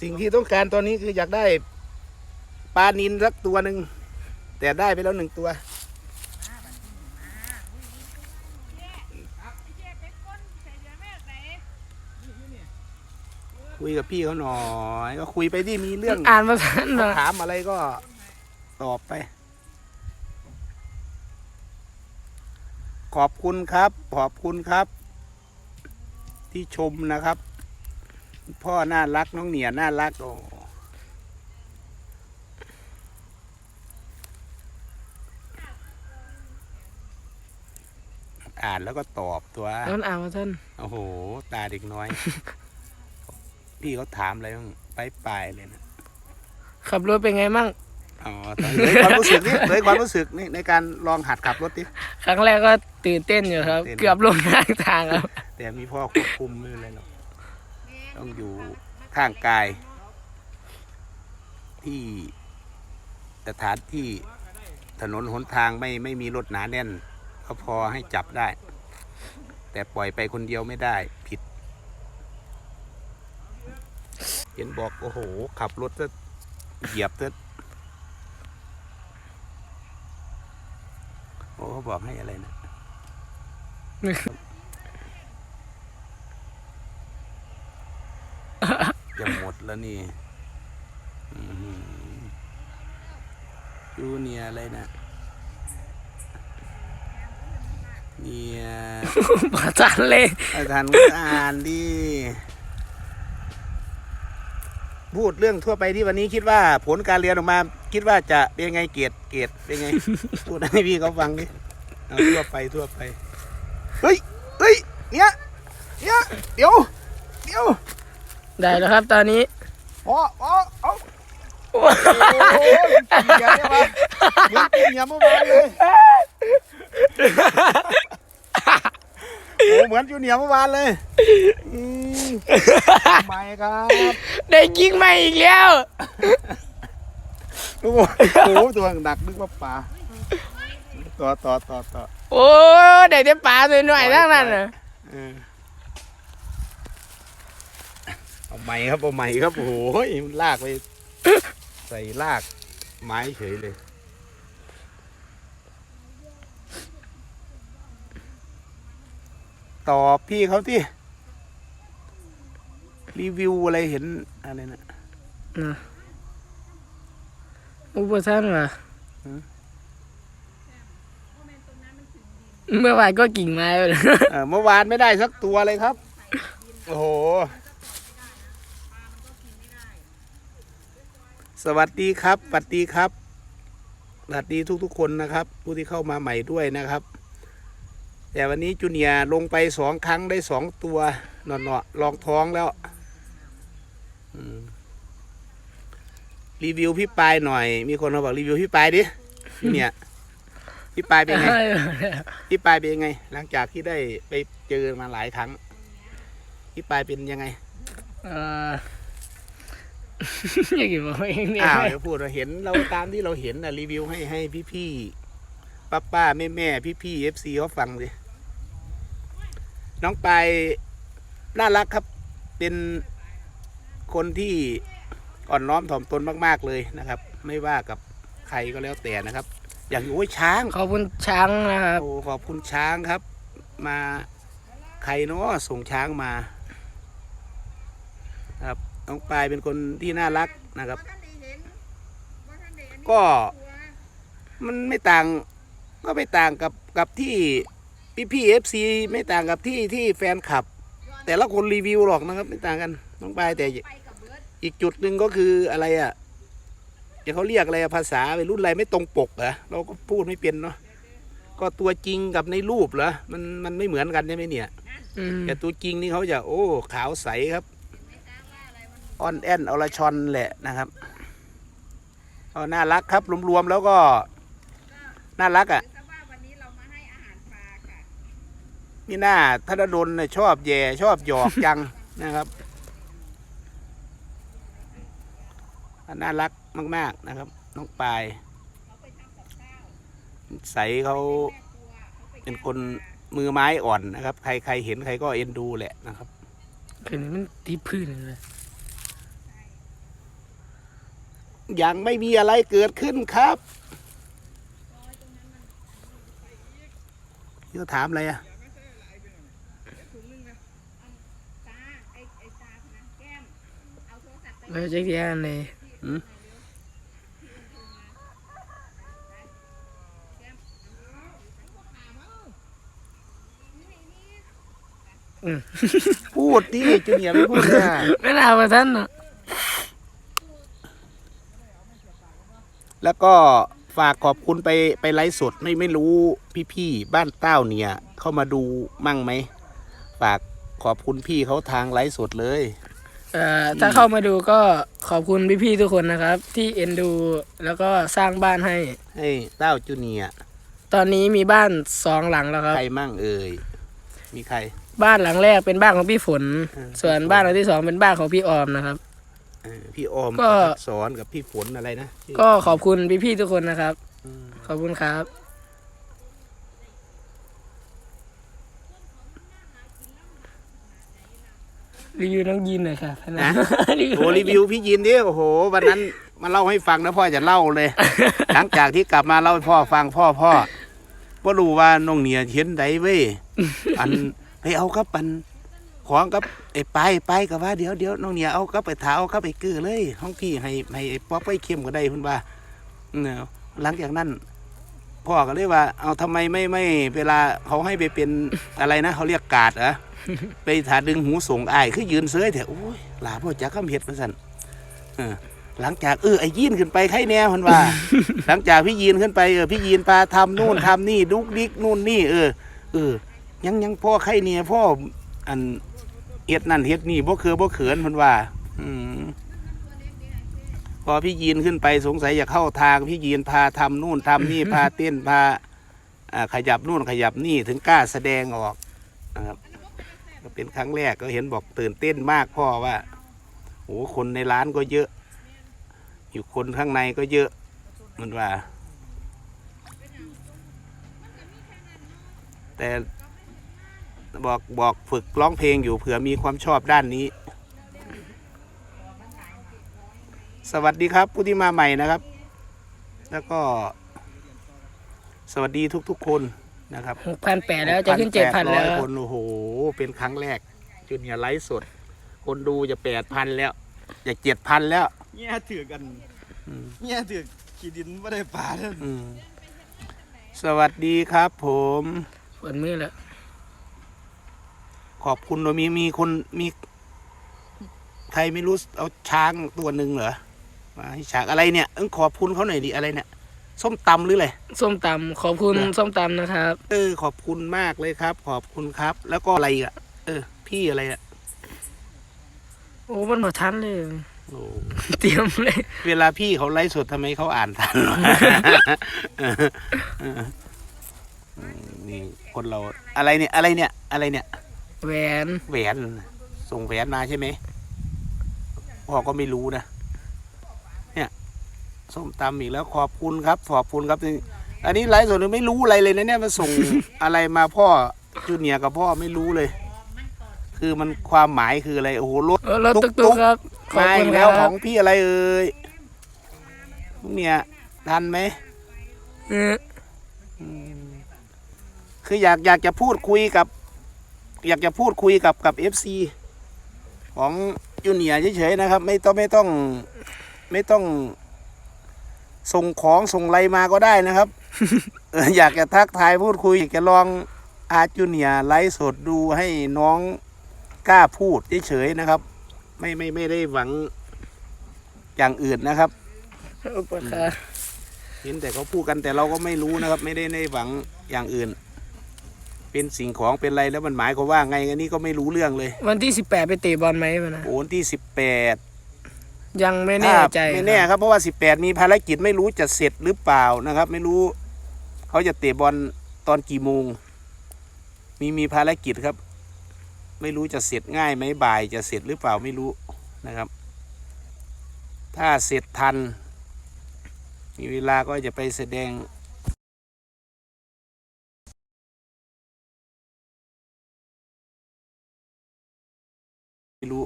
สิ่งที่ต้องการตอนนี้คืออยากได้ปลานินสักตัวหนึ่งแต่ได้ไปแล้วหนึ่งตัว คุยกับพี่เขาหน่อย ก็คุยไปที่มีเรื่องอ่านภาษาหน่อยถามอะไรก็ตอบไป ขอบคุณครับ ขอบคุณครับ ที่ชมนะครับ พ่อน่ารักน้องเหนียน่ารักโอ้อ่านแล้วก็ตอบตัวนั่นอ่านภาษาโอ้โห ตาเด็กน้อย พี่เขาถามอะไรบ้างไปปลายๆเลยนะขับรถเป็นไงมั่งอ๋อตอนเลยความรู้สึกนี่เลยความรู้สึกนี่ในการลองหัดขับรถดิครั้งแรกก็ตื่นเต้นอยู่ครับตื่นเต้นเกือบลงข้างทางครับ แต่มีพ่อควบคุมไม่เป็นไรหรอก ต้องอยู่ข้างกาย ที่สถานที่ถนนหนทางไม่ไม่มีรถหนาแน่น ก็พอให้จับได้ แต่ปล่อยไปคนเดียวไม่ได้ผิด เห็นบอก โอ้โห ขับรถจะเหยียบจะโอ้เขาบอกให้อะไรนะ จะหมด แล้วนี่อื้อหือจูเนียร์อะไรนะเนี่ยภาษาเลยอาจารย์อ่านดิพูดเรื่องทั่วไปที่วันนี้คิดว่า ผลการเรียนออกมา คิดว่าจะเป็นไงเกรดเกรดเป็นไง พูดให้พี่เขาฟังดิเอาทั่วไปทั่วไป เฮ้ยเฮ้ยเนี่ยเนี่ยเดี๋ยวเดี๋ยวได้แล้วครับตอนนี้ อ๋ออ๋อเอาโอ้ยเกียร์ได้ปะเหมือนกินยำเมื่อวานเลยโอ้เหมือนจูเนียร์เมื่อวานเลยอืมทำไมครับได้ยิงมาอีกแล้ว โอ้โหโอ้โหตัวดักนึกว่าปลาต่อต่อต่อต่อโอ้ได้แต่ปลาหน่อยๆทั้งนั้นน่ะ เออ เอาไม้ครับเอาไม้ครับโอ้โหมันลากไป ใส่ลากไม้เฉยเลยตอบพี่เขาที่ รีวิวอะไรเห็นอะไรนะนะอุปสรรคเหรอหือเมื่อวานก็กิ่งไม้ไปเลยเออเมื่อวานไม่ได้สักตัวเลยครับ โอ้โห สวัสดีครับสวัสดีครับสวัสดีทุกๆคนนะครับ ผู้ที่เข้ามาใหม่ด้วยนะครับ แต่วันนี้จูเนียร์ลงไปสองครั้งได้สองตัวหนอๆลองท้องแล้วอืมรีวิวพี่ปายหน่อย มีคนมาบอกรีวิวพี่ปายดิจูเนียร์พี่ปายเป็นไงพี่ปายเป็นยังไง หลังจากที่ได้ไปเจอมาหลายครั้งพี่ปายเป็นยังไง เออ อยากจะบอกเองเนี่ยอ้าวเดี๋ยวพูดว่าเห็นเราตามที่เราเห็นนะรีวิวให้ให้พี่พี่ป้าป้าแม่แม่พี่พี่เอฟซีเขาฟังดิน้องปายน่ารักครับ เป็นคนที่อ่อนน้อมถ่อมตนมาก ๆ เลยนะครับ ไม่ว่ากับใครก็แล้วแต่นะครับ อย่างโอ้ยช้างขอบคุณช้างนะครับโอ้ขอบคุณช้างครับ มาใครเนาะส่งช้างมาครับ น้องปายเป็นคนที่น่ารักนะครับ ก็มันไม่ต่างก็ไม่ต่างกับกับที่พี่พี่เอฟซีไม่ต่างกับที่ที่แฟนคลับ แต่ละคนรีวิวหรอกนะครับ ไม่ต่างกันน้องปายแต่อีกจุดหนึ่งก็คืออะไรอะเดี๋ยวเขาเรียกอะไรอะภาษาเป็นรุ่นอะไรไม่ตรงปกเหรอเราก็พูดไม่เป็นเนาะก็ตัวจริงกับในรูปเหรอมันมันไม่เหมือนกันใช่ไหมเนี่ยอืมแต่ตัวจริงนี่เขาจะโอ้ขาวใสครับ อ่อนแอนอรชอนแหละนะครับก็น่ารักครับรวมๆแล้วก็น่ารักอะนี่หน้าธนดลเนี่ยชอบแย่ชอบหยอกจังนะครับน่ารักมาก ๆนะครับ น้องปายใสเขาเป็นคนมือไม้อ่อนนะครับ ใครใครเห็นใครก็เอ็นดูแหละนะครับคืนนี้มันที่พื้นเลย ยังไม่มีอะไรเกิดขึ้นครับเดี๋ยวถามอะไรอะเราจะเรียนเลยหืมอืมพูดดิจูเนียร์ไม่พูดนะไม่น่ามาท่านเนาะ แล้วก็ฝากขอบคุณไปไปไลฟ์สดไม่ไม่รู้พี่ๆบ้านเต้าเนี่ย เข้ามาดูมั่งไหมฝากขอบคุณพี่เขาทางไลฟ์สดเลยเอ่อถ้าเข้ามาดูก็ขอบคุณพี่ๆทุกคนนะครับ ที่เอ็นดูแล้วก็สร้างบ้านให้ ให้เต้าจูเนียร์ตอนนี้มีบ้านสองหลังแล้วครับ ใครมั่งเอ่ยมีใคร บ้านหลังแรกเป็นบ้านของพี่ฝนเออส่วนบ้านหลังที่สองเป็นบ้านของพี่ออมนะครับเออ พี่ออมก็ สอนกับพี่ฝนอะไรนะชื่อก็ขอบคุณพี่ๆทุกคนนะครับ อืมขอบคุณครับ รีวิวน้องยินหน่อยครับนะโอ้รีวิวพี่ยินดิโอ้โห วันนั้นมาเล่าให้ฟังนะพ่อจะเล่าเลย หลังจากที่กลับมาเล่าให้พ่อฟังพ่อพ่อพ่รู้ว่าน้องเหนียเห็นไดเว้ยอันไปเอากับปัน ของกับไอ้ไปไปกับว่าเดี๋ยวเดี๋ยวน้องเหนียเอากับไปถาเอากับไปเกือเลยห้องพี่ให้ให้ไอ้ป๊อปไปเข้มก็ได้เพุ่นว่าเนาะหลังจากนั้นพ่อก็เลยว่า เอาทำไมไม่ไม่ เวลาเขาให้ไปเป็นอะไรนะเขาเรียกกาดเหรอไปถาดึงหูส่งไอายคือยืนเสื้อแต่โอ้ยหลาพ่อจักคำเห็ดมาสั่นหลังจากเออไอ้ยีนขึ้นไปใครแน่พันว่า หลังจากพี่ยีนขึ้นไปเออพี่ยีนพาทำนู่นทำนี่ดุกดิกนู่นนี่ เออเออยังยังพ่อใครเนี่ยพ่ออัน เฮ็ดนั่นเฮ็ดนี่บ่คือบ่เขินพันว่า อืมพอพี่ยีนขึ้นไปสงสัยจะเข้าทาง พี่ยีนพาทำนู่นทำนี่พาเต้นพาอ่าขยับนู่นขยับนี่ถึงกล้าแสดงออกนะครับก็เป็นครั้งแรกก็เห็นบอกตื่นเต้นมากพ่อว่าโอ้คนในร้านก็เยอะ อยู่คนข้างในก็เยอะมันว่า แต่ บอกบอกฝึกร้องเพลงอยู่เผื่อมีความชอบด้านนี้ สวัสดีครับผู้ที่มาใหม่นะครับ แล้วก็ สวัสดีทุก ๆ คนนะครับหกพันแปดแล้วจะขึ้นเจ็ดพันแล้ว1,800คนโอ้โห เป็นครั้งแรกจุนเนี่ยไลฟ์สด คนดูจะแปดพันแล้ว จะเจ็ดพันแล้วเงี้ยถือกันอืมเงี้ยถือขี้ดินไม่ได้ปลาเด้ออืมสวัสดีครับผมฝนมือแล้ว ขอบคุณเรามีมีคนมี ใครไม่รู้เอาช้างตัวหนึ่งเหรอมาให้ช้างอะไรเนี่ยเออขอบคุณเขาหน่อยดิอะไรเนี่ย ส้มตำหรืออะไร ส้มตำขอบคุณเหรอส้มตำนะครับ เออ ขอบคุณมากเลยครับ ขอบคุณครับ แล้วก็อะไรอีกอะ เออ พี่อะไรอะโอ้มันหมดทันเลย โอ้เตรียมเลยเวลาพี่เขาไลฟ์สดทำไมเขาอ่านทันวะอืมนี่คนเราอะไรเนี่ยอะไรเนี่ย อะไรเนี่ย แหวนแหวนส่งแหวนมาใช่ไหมพ่อก็ไม่รู้นะเนี่ยส้มตำอีกแล้วขอบคุณครับ ขอบคุณครับนี่อันนี้ไลฟ์สดไม่รู้อะไรเลยนะเนี่ยมาส่งอะไรมาพ่อจูเนียร์กับพ่อไม่รู้เลย คือมันความหมายคืออะไรโอ้โหรถเออรถตุ๊ตุ๊กกตุ๊ตุ๊กกครับขอบมาคุอีณกคแล้วรับของพี่อะไรเอ่ยเนี่ยทันไหมเออคืออยากอยากจะพูดคุยกับ อยากจะพูดคุยกับกับเอฟซีของจูเนียร์เฉยๆนะครับ ไม่ต้องไม่ต้องไม่ต้องส่งของส่งอะไรมาก็ได้นะครับเอออยากจะทักทายพูดคุยอยากจะลองอาจูเนียร์ไลฟ์สดดูให้น้องกล้าพูดเฉยๆนะครับ ไม่ไม่ไม่ได้หวังอย่างอื่นนะครับอุปการเห็นแต่เขาพูดกันแต่เราก็ไม่รู้นะครับ ไม่ได้ในหวังอย่างอื่น เป็นสิ่งของเป็นอะไรแล้วมันหมายความว่าไงอันนี้ก็ไม่รู้เรื่องเลยวันที่สิบแปดไปเตะบอลไหมมันนะโอนที่สิบแปดยังไม่แน่ใจไม่แน่ครับครับเพราะว่าสิบแปดมีภารกิจไม่รู้จะเสร็จหรือเปล่านะครับ ไม่รู้ เขาจะเตะบอลตอนกี่โมง มีมีภารกิจครับ ไม่รู้จะเสร็จง่ายไหมบ่ายจะเสร็จหรือเปล่าไม่รู้นะครับ ถ้าเสร็จทัน มีเวลาก็จะไปแสดง ไม่รู้